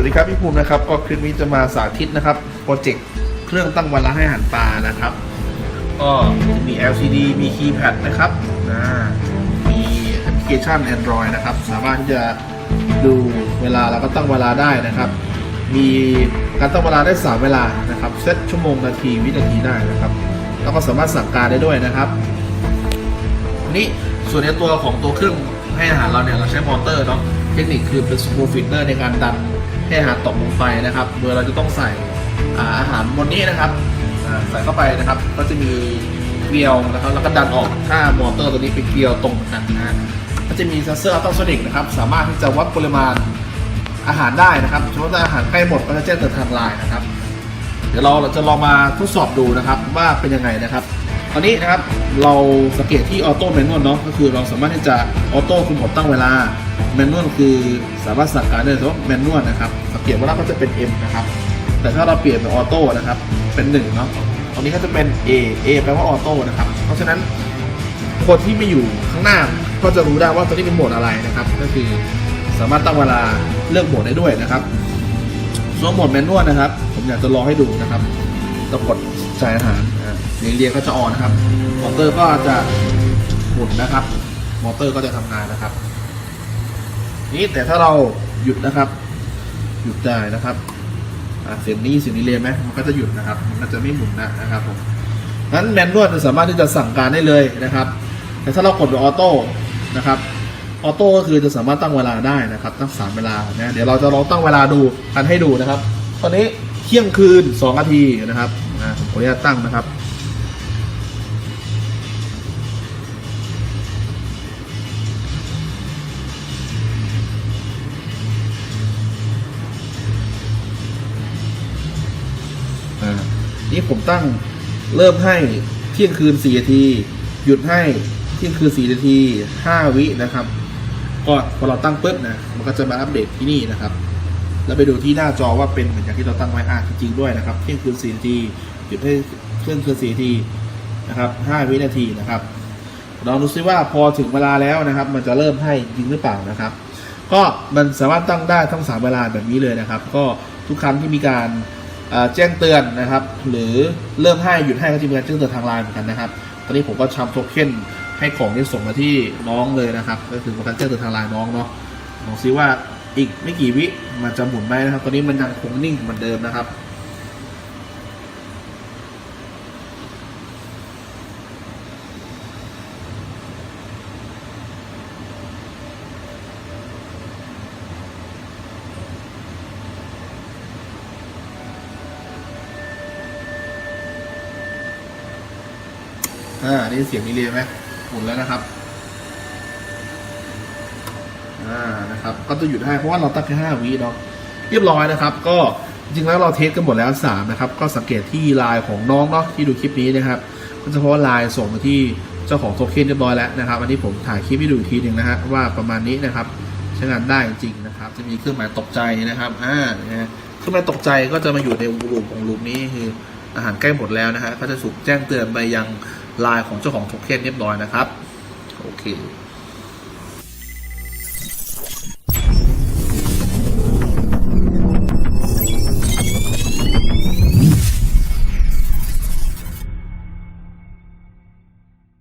วัสดีครับพี่ภูมินะครับ ก็คลิปนี้จะมาสาธิตนะครับโปรเจกต์เครื่องตั้งเวลาให้อาหารปลานะครับ ก็มี LCD มี keypad นะครับนะมีแอปพลิเคชัน Android นะครับ สามารถที่จะดูเวลาแล้วก็ตั้งเวลาได้นะครับ มีการตั้งเวลาได้ 3 เวลานะครับเซตชั่วโมงนาทีวินาทีได้นะครับ แล้วก็สามารถสั่งการได้ด้วยนะครับนี่ส่วนในตัวของตัวเครื่องให้อาหารเราเนี่ยเราใช้มอเตอร์เนาะเทคนิคคือเป็นสกูฟิตเนอร์ในการดัน ให้อาหารตกลงไปนะครับ โดยเราจะต้องใส่อาหารบนนี้นะครับใส่เข้าไปนะครับ ก็จะมีเกลียวนะครับ แล้วก็ดันออกถ้ามอเตอร์ตัวนี้เป็นเกลียวตรงกันนะฮะก็จะมีเซนเซอร์อัลตราโซนิกนะครับ สามารถที่จะวัดปริมาณอาหารได้นะครับสมมติว่าอาหารใกล้หมดก็จะแจ้งเตือนทางไลน์นะครับ เดี๋ยวเราจะลองมาทดสอบดูนะครับว่าเป็นยังไงนะครับ ตอนนี้นะครับเราสังเกตที่ออโต้แมนนวลเนาะก็คือเราสามารถที่จะออโต้คือผมตั้งเวลาแมนนวลคือสามารถสั่งการได้แต่ว่าแมนนวลนะครับสังเกตว่าเราก็จะเป็น M นะครับแต่ถ้าเราเปลี่ยนเป็นออโต้นะครับเป็น1เนาะตรงนี้ก็จะเป็น A A แปลว่าออโต้นะครับเพราะฉะนั้นคนที่ไม่อยู่ข้างหน้าก็จะรู้ได้ว่าตัวนี้เป็นโหมดอะไรนะครับ ก็คือสามารถตั้งเวลาเลือกโหมดได้ด้วยนะครับส่วนโหมดแมนนวลนะครับ ผมอยากจะลองให้ดูนะครับต้องกด ใส่อาหารอ่าเรียงเรียก็จะออนนะครับ มอเตอร์ก็จะหมุนนะครับ มอเตอร์ก็จะทำงานนะครับ นี่แต่ถ้าเราหยุดนะครับ หยุดได้นะครับอ่าเสียงนี้เสียงนี้เรียไหมมันก็จะหยุดนะครับ มันจะไม่หมุนนะนะครับผมนั้นแมนนวลจะสามารถที่จะสั่งการได้เลยนะครับ แต่ถ้าเรากดออโต้นะครับออโต้ก็คือจะสามารถตั้งเวลาได้นะครับ ตั้งสามเวลานะเดี๋ยวเราจะลองตั้งเวลาดูกันให้ดูนะครับ ตอนนี้เที่ยงคืนสองนาทีนะครับ อ่าผมขออนุญาตตั้งนะครับอ่านี่ผมตั้งเริ่มให้เที่ยงคืน4นาที หยุดให้เที่ยงคืน4นาที5วินะครับ ก็พอเราตั้งปุ๊บนะ มันก็จะมาอัปเดตที่นี่นะครับ แล้วไปดูที่หน้าจอว่าเป็นเหมือนอย่างที่เราตั้งไว้อ่าจริงๆด้วยนะครับเที่ยงคืน4นาทีหยุดให้เที่ยงคืน4นาทีนะครับ5วินาทีนะครับลองดูซิว่าพอถึงเวลาแล้วนะครับ มันจะเริ่มให้จริงหรือเปล่านะครับ ก็มันสามารถตั้งได้ทั้งสามเวลาแบบนี้เลยนะครับ ก็ทุกครั้งที่มีการแจ้งเตือนนะครับ หรือเริ่มให้หยุดให้ก็จะมีการแจ้งเตือนทางไลน์เหมือนกันนะครับ ตอนนี้ผมก็ทำโทเค็นให้ของที่ส่งมาที่น้องเลยนะครับ ก็คือการแจ้งเตือนทางไลน์น้องเนาะลองซิว่า อีกไม่กี่วิมันจะหมุนไหมนะครับ ตอนนี้มันยังคงนิ่งเหมือนเดิมนะครับ อ่า นี่เสียงนี้เลยไหมหมุนแล้วนะครับ อ่านะครับก็จะหยุดให้เพราะว่าเราตั้งแค่ห้าวิเนาะเรียบร้อยนะครับ ก็จริงแล้วเราเทสกันหมดแล้วสามนะครับก็สังเกตที่ไลน์ของน้องเนาะที่ดูคลิปนี้นะครับก็จะเพราะว่าไลน์ส่งมาที่เจ้าของโทเค็นเรียบร้อยแล้วนะครับอันนี้ผมถ่ายคลิปให้ดูทีหนึ่งนะฮะว่าประมาณนี้นะครับใช้งานได้จริงนะครับ จะมีเครื่องหมายตกใจนะครับอ่านะฮะเครื่องหมายตกใจก็จะมาอยู่ในรูปของรูปนี้คืออาหารใกล้หมดแล้วนะฮะก็จะถูกแจ้งเตือนไปยังไลน์ของเจ้าของโทเค็นเรียบร้อยนะครับโอเค